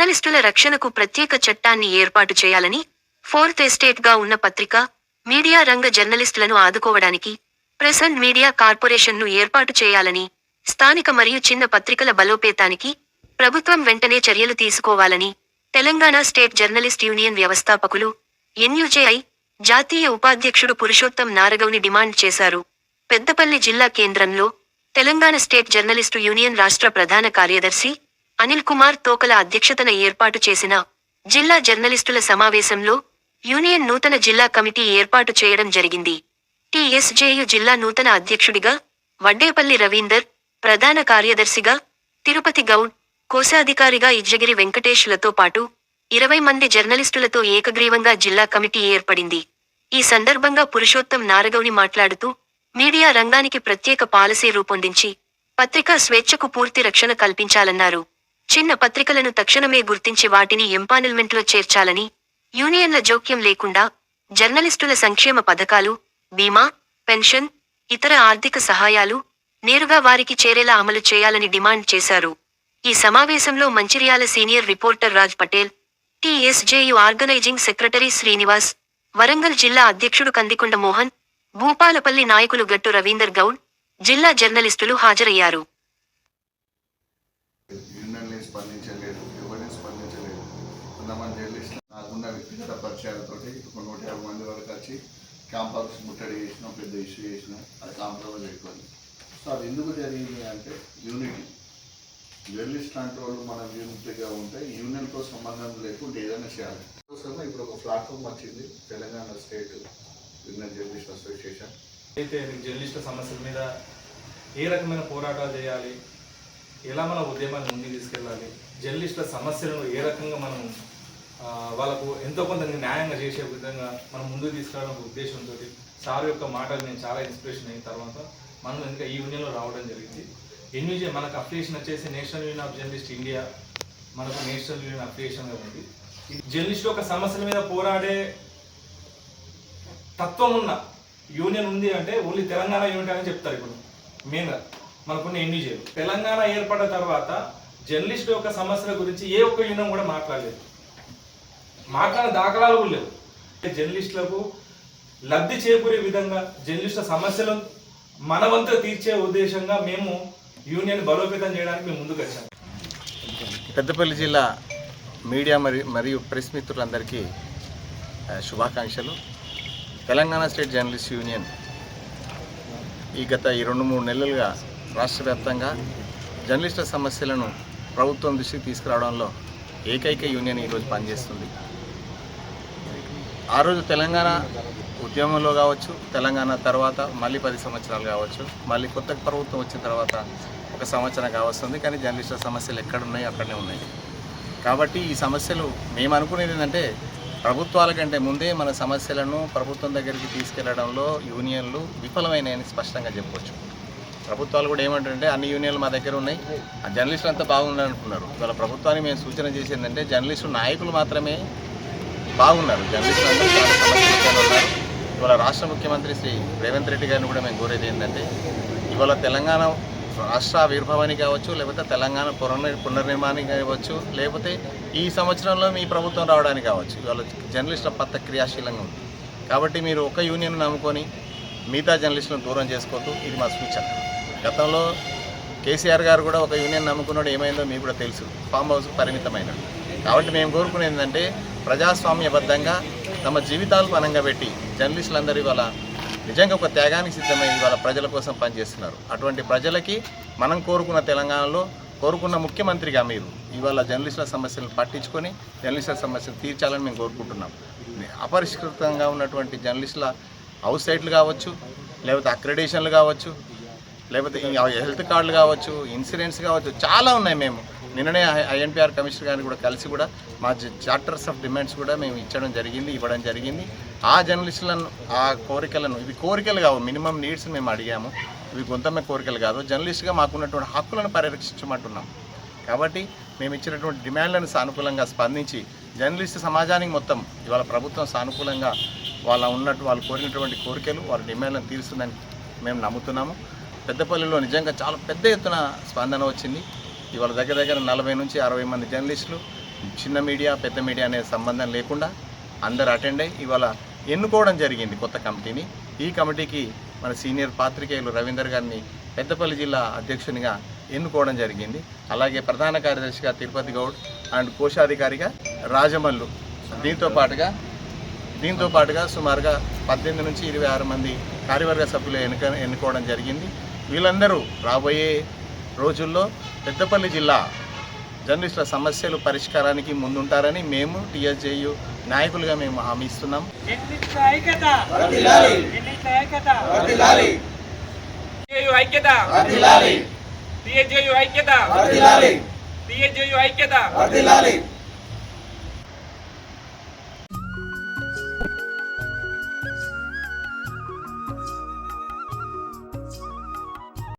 జర్నలిస్టుల రక్షణకు ప్రత్యేక చట్టాన్ని ఏర్పాటు చేయాలని ఫోర్త్ ఎస్టేట్గా ఉన్న పత్రిక మీడియా రంగ జర్నలిస్టులను ఆదుకోవడానికి ప్రెస్ అండ్ మీడియా కార్పొరేషన్ను ఏర్పాటు చేయాలని స్థానిక మరియు చిన్న పత్రికల బలోపేతానికి ప్రభుత్వం వెంటనే చర్యలు తీసుకోవాలని తెలంగాణ స్టేట్ జర్నలిస్ట్ యూనియన్ వ్యవస్థాపకులు ఎన్యుజేఐ జాతీయ ఉపాధ్యక్షుడు పురుషోత్తం నారగౌని డిమాండ్ చేశారు. పెద్దపల్లి జిల్లా కేంద్రంలో తెలంగాణ స్టేట్ జర్నలిస్టు యూనియన్ రాష్ట్ర ప్రధాన కార్యదర్శి అనిల్ కుమార్ తోకల అధ్యక్షతన ఏర్పాటు చేసిన జిల్లా జర్నలిస్టుల సమావేశంలో యూనియన్ నూతన జిల్లా కమిటీ ఏర్పాటు చేయడం జరిగింది. టిఎస్జేయు జిల్లా నూతన అధ్యక్షుడిగా వడ్డేపల్లి రవీందర్ ప్రధాన కార్యదర్శిగా తిరుపతి గౌడ్ కోశాధికారిగా ఇజ్జగిరి వెంకటేష్లతో పాటు ఇరవై మంది జర్నలిస్టులతో ఏకగ్రీవంగా జిల్లా కమిటీ ఏర్పడింది. ఈ సందర్భంగా పురుషోత్తం నారగౌని మాట్లాడుతూ మీడియా రంగానికి ప్రత్యేక పాలసీ రూపొందించి పత్రికా స్వేచ్ఛకు పూర్తి రక్షణ కల్పించాలన్నారు. చిన్న పత్రికలను తక్షణమే గుర్తించి వాటిని ఎంపానల్మెంట్లో చేర్చాలని యూనియన్ల జోక్యం లేకుండా జర్నలిస్టుల సంక్షేమ పథకాలు బీమా పెన్షన్ ఇతర ఆర్థిక సహాయాలు నేరుగా వారికి చేరేలా అమలు చేయాలని డిమాండ్ చేశారు. ఈ సమావేశంలో Mancherial senior reporter Raj Patel TSJU organising secretary Srinivas Warangal జిల్లా అధ్యక్షుడు కందికొండ మోహన్ భూపాలపల్లి నాయకులు గట్టు రవీందర్ గౌడ్ జిల్లా జర్నలిస్టులు హాజరయ్యారు. కాబట్టి ఇప్పుడు నూట యాభై మంది వరకు వచ్చి క్యాంపస్ ముట్టడి చేసినాం పెద్ద ఇష్యూ చేసినాం అది కాంప్రమైజ్ అయిపోయింది సో అది ఎందుకు జరిగింది అంటే యూనిటీ. జర్నలిస్ట్ లాంటి వాళ్ళు మనం యూనిటీగా ఉంటే యూనియన్తో సంబంధం లేకుండా ఏదైనా చేయాలి. కోసమే ఇప్పుడు ఒక ప్లాట్ఫామ్ వచ్చింది Telangana state union journalist association. అయితే జర్నలిస్టుల సమస్యల మీద ఏ రకమైన పోరాటాలు చేయాలి ఎలా మన ఉద్యమాన్ని ముందుకు తీసుకెళ్ళాలి జర్నలిస్టుల సమస్యలను ఏ రకంగా మనం వాళ్ళకు ఎంతో కొంత న్యాయంగా చేసే విధంగా మనం ముందుకు తీసుకురావడం ఒక ఉద్దేశంతో సార్ యొక్క మాటలు నేను చాలా ఇన్స్పిరేషన్ అయిన తర్వాత మనం ఇంకా ఈ యూనియన్లో రావడం జరిగింది. ఎన్యూజే మనకు అఫిలియేషన్ వచ్చేసి national union of journalist India మనకు నేషనల్ యూనియన్ అఫిలియేషన్గా ఉంది. ఈ జర్నలిస్టు యొక్క సమస్యల మీద పోరాడే తత్వం ఉన్న యూనియన్ ఉంది అంటే ఓన్లీ తెలంగాణ యూనిట్ అని చెప్తారు ఇప్పుడు. మెయిన్గా మనకున్న ఎన్నిజేలు తెలంగాణ ఏర్పడిన తర్వాత జర్నలిస్ట్ యొక్క సమస్యల గురించి ఏ ఒక్క యూనియన్ కూడా మాట్లాడలేదు. మాట్లాడిన దాఖలాలు కూడా లేవు. జర్నలిస్టులకు లబ్ధి చేకూరే విధంగా జర్నలిస్టుల సమస్యలు మన వంతు తీర్చే ఉద్దేశంగా మేము యూనియన్ బలోపేతం చేయడానికి మేము ముందుకు వచ్చాము పెద్దపల్లి జిల్లా మీడియా మరియు మరియు ప్రెస్ మిత్రులందరికీ శుభాకాంక్షలు. తెలంగాణ స్టేట్ జర్నలిస్ట్ యూనియన్ ఈ గత ఈ రెండు మూడు నెలలుగా రాష్ట్ర వ్యాప్తంగా జర్నలిస్టుల సమస్యలను ప్రభుత్వం దృష్టికి తీసుకురావడంలో ఏకైక యూనియన్ ఈరోజు పనిచేస్తుంది. ఆ రోజు తెలంగాణ ఉద్యమంలో కావచ్చు తెలంగాణ తర్వాత మళ్ళీ పది సంవత్సరాలు కావచ్చు మళ్ళీ కొత్త ప్రభుత్వం వచ్చిన తర్వాత ఒక సంవత్సరం కావస్తుంది కానీ జర్నలిస్టుల సమస్యలు ఎక్కడ ఉన్నాయి అక్కడనే ఉన్నాయి. కాబట్టి ఈ సమస్యలు మేము అనుకునేది ఏంటంటే ప్రభుత్వాల కంటే ముందే మన సమస్యలను ప్రభుత్వం దగ్గరికి తీసుకెళ్ళడంలో యూనియన్లు విఫలమైనాయని స్పష్టంగా చెప్పవచ్చు ప్రభుత్వాలు కూడా ఏమంటారంటే అన్ని యూనియన్లు మా దగ్గర ఉన్నాయి ఆ జర్నలిస్టులు అంతా బాగున్నారు అనుకున్నారు ఇవాళ ప్రభుత్వానికి మేము సూచన చేసేది ఏంటంటే జర్నలిస్టు నాయకులు మాత్రమే బాగున్నారు. జర్నలిస్ట్ అందరూ చాలా సమస్యలు ఉన్నారు. ఇవాళ రాష్ట్ర ముఖ్యమంత్రి శ్రీ రేవంత్ రెడ్డి గారిని కూడా మేము కోరేది ఏంటంటే ఇవాళ తెలంగాణ రాష్ట్ర ఆవిర్భావానికి కావచ్చు లేకపోతే తెలంగాణ పునర్ పునర్నిర్మాణానికి కావచ్చు లేకపోతే ఈ సంవత్సరంలో మీ ప్రభుత్వం రావడానికి కావచ్చు. ఇవాళ జర్నలిస్టుల పత్త క్రియాశీలంగా ఉంది. కాబట్టి మీరు ఒక యూనియన్ నమ్ముకొని మిగతా జర్నలిస్టులను దూరం చేసుకోవద్దు. ఇది మా సూచన. గతంలో కేసీఆర్ గారు కూడా ఒక యూనియన్ నమ్ముకున్నాడు. ఏమైందో మీకు కూడా తెలుసు. ఫామ్ హౌస్ పరిమితమైనది. కాబట్టి మేము కోరుకునేది ఏంటంటే ప్రజాస్వామ్యబద్ధంగా తమ జీవితాలు పనంగా పెట్టి జర్నలిస్టులందరూ ఇవాళ నిజంగా ఒక త్యాగానికి సిద్ధమై ఇవాళ ప్రజల కోసం పనిచేస్తున్నారు. అటువంటి ప్రజలకి మనం కోరుకున్న తెలంగాణలో కోరుకున్న ముఖ్యమంత్రిగా మీరు ఇవాళ జర్నలిస్టుల సమస్యలను పట్టించుకొని జర్నలిస్టుల సమస్యలు తీర్చాలని మేము కోరుకుంటున్నాం. అపరిష్కృతంగా ఉన్నటువంటి జర్నలిస్టుల హౌస్ సైట్లు కావచ్చు లేకపోతే అక్రెడేషన్లు కావచ్చు లేకపోతే హెల్త్ కార్డులు కావచ్చు ఇన్సూరెన్స్ కావచ్చు చాలా ఉన్నాయి మేము. నిన్ననే ఐఎన్పిఆర్ కమిషనర్ గారిని కూడా కలిసి కూడా మా చార్టర్స్ ఆఫ్ డిమాండ్స్ కూడా మేము ఇచ్చడం జరిగింది ఇవ్వడం జరిగింది. ఆ జర్నలిస్టులను ఆ కోరికలను ఇవి కోరికలు కావు మినిమం నీడ్స్ మేము అడిగాము. ఇవి గొంతమ్మ కోరికలు కాదు. జర్నలిస్ట్గా మాకున్నటువంటి హక్కులను పరిరక్షించమంటున్నాం. కాబట్టి మేము ఇచ్చినటువంటి డిమాండ్లను సానుకూలంగా స్పందించి జర్నలిస్ట్ సమాజానికి మొత్తం ఇవాళ ప్రభుత్వం సానుకూలంగా వాళ్ళ ఉన్నట్టు వాళ్ళు కోరినటువంటి కోరికలు వాళ్ళ డిమాండ్లను తీరుస్తుందని మేము నమ్ముతున్నాము. పెద్దపల్లిలో నిజంగా చాలా పెద్ద ఎత్తున స్పందన వచ్చింది. ఇవాళ దగ్గర దగ్గర నలభై నుంచి అరవై మంది జర్నలిస్టులు చిన్న మీడియా పెద్ద మీడియా అనే సంబంధం లేకుండా అందరు అటెండ్ అయ్యి ఇవాళ ఎన్నుకోవడం జరిగింది కొత్త కమిటీని. ఈ కమిటీకి మన సీనియర్ పాత్రికేయులు రవీందర్ గారిని పెద్దపల్లి జిల్లా అధ్యక్షునిగా ఎన్నుకోవడం జరిగింది. అలాగే ప్రధాన కార్యదర్శిగా తిరుపతి గౌడ్ అండ్ కోశాధికారిగా రాజమల్లు. దీంతో పాటుగా దీంతో పాటుగా సుమారుగా పద్దెనిమిది నుంచి ఇరవై ఆరు మంది కార్యవర్గ సభ్యులు ఎన్నుక ఎన్నుకోవడం జరిగింది. వీళ్ళందరూ రాబోయే రోజుల్లో పెద్దపల్లి జిల్లా జర్నలిస్టుల సమస్యలు పరిష్కారానికి ముందుంటారని మేము టీఎస్జేయు నాయకులుగా మేము హామీ ఇస్తున్నాం. ఐక్యత? ఐక్యత? ఐక్యత?